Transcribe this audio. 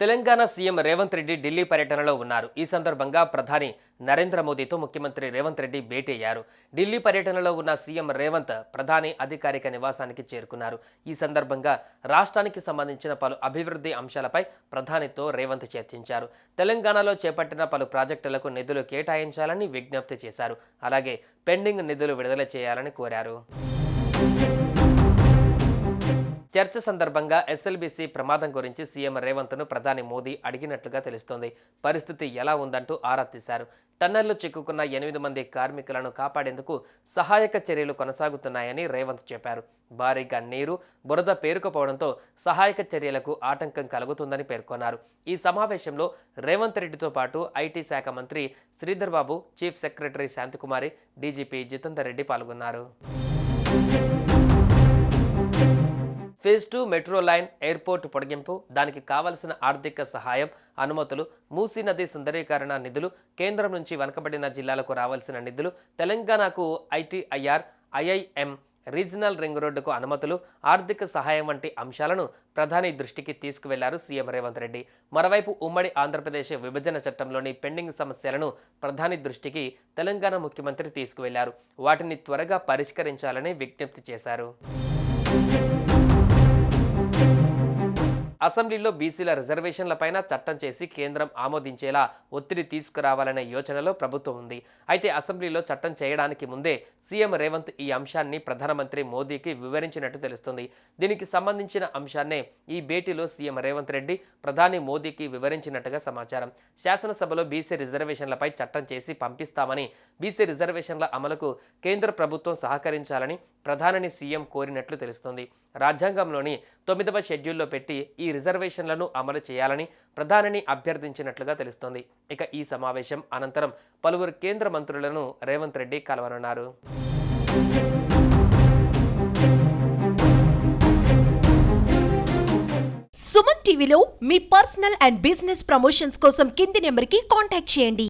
Telangana CM Revanth Reddy Delhi పర్యటనలో ఉన్నారు. ఈ సందర్భంగా ప్రధాని నరేంద్ర మోదీతో ముఖ్యమంత్రి రేవంత్ రెడ్డి భేటీ అయ్యారు. ఢిల్లీ పర్యటనలో ఉన్న సీఎం రేవంత్ ప్రధాని అధికారిక నివాసానికి చేరుకున్నారు. ఈ సందర్భంగా రాష్ట్రానికి సంబంధించిన పలు అభివృద్ధి అంశాలపై ప్రధానితో రేవంత్ చర్చించారు. తెలంగాణలో చేపట్టిన పలు ప్రాజెక్టులకు నిధులు కేటాయించాలని విజ్ఞప్తి చేశారు. అలాగే పెండింగ్ నిధులు విడుదల చేయాలని కోరారు. చర్చ సందర్భంగా ఎస్ఎల్బీసీ ప్రమాదం గురించి సీఎం రేవంత్ను ప్రధాని మోదీ అడిగినట్లుగా తెలుస్తోంది. పరిస్థితి ఎలా ఉందంటూ ఆరా తీశారు. టన్నెల్లో చిక్కుకున్న ఎనిమిది మంది కార్మికులను కాపాడేందుకు సహాయక చర్యలు కొనసాగుతున్నాయని రేవంత్ చెప్పారు. భారీగా నీరు బురద పేరుకుపోవడంతో సహాయక చర్యలకు ఆటంకం కలుగుతుందని పేర్కొన్నారు. ఈ సమావేశంలో రేవంత్ రెడ్డితో పాటు ఐటీ శాఖ మంత్రి Sridhar Babu chief secretary Shantikumari DGP Jitender Reddy పాల్గొన్నారు. Phase two metro line airport పొడిగింపు దానికి కావలసిన ఆర్థిక సహాయం అనుమతులు మూసీ నది సుందరీకరణ నిధులు కేంద్రం నుంచి వెనకబడిన జిల్లాలకు రావాల్సిన నిధులు తెలంగాణకు ఐటీఐఆర్ ఐఐఎం రీజనల్ రింగ్ రోడ్డుకు అనుమతులు ఆర్థిక సహాయం వంటి అంశాలను ప్రధాని దృష్టికి తీసుకువెళ్ళారు సీఎం రేవంత్ రెడ్డి. మరోవైపు ఉమ్మడి ఆంధ్రప్రదేశ్ విభజన చట్టంలోని పెండింగ్ సమస్యలను ప్రధాని దృష్టికి తెలంగాణ ముఖ్యమంత్రి తీసుకువెళ్ళారు. వాటిని త్వరగా పరిష్కరించాలని విజ్ఞప్తి చేశారు. అసెంబ్లీలో బీసీల రిజర్వేషన్లపైన చట్టం చేసి కేంద్రం ఆమోదించేలా ఒత్తిడి తీసుకురావాలనే యోచనలో ప్రభుత్వం ఉంది. అయితే అసెంబ్లీలో చట్టం చేయడానికి ముందే సీఎం రేవంత్ ఈ అంశాన్ని ప్రధానమంత్రి మోదీకి వివరించినట్టు తెలుస్తుంది. దీనికి సంబంధించిన అంశాన్నే ఈ భేటీలో సీఎం రేవంత్ రెడ్డి ప్రధాని మోదీకి వివరించినట్టుగా సమాచారం. శాసనసభలో బీసీ రిజర్వేషన్లపై చట్టం చేసి పంపిస్తామని బీసీ రిజర్వేషన్ల అమలుకు కేంద్ర ప్రభుత్వం సహకరించాలని ప్రధానిని సీఎం కోరినట్లు తెలుస్తుంది. రాజ్యాంగంలోని తొమ్మిదవ షెడ్యూల్లో పెట్టి ఈ రిజర్వేషన్లను అమలు చేయాలని ప్రధానిని అభ్యర్థించినట్లుగా తెలుస్తోంది. ఇక ఈ సమావేశం అనంతరం పలువురు కేంద్ర మంత్రులను రేవంత్ రెడ్డి కలవనున్నారు. సుమన్ టీవీలో మీ పర్సనల్ అండ్ బిజినెస్ ప్రమోషన్స్ కోసం కింది నెంబర్కి కాంటాక్ట్ చేయండి.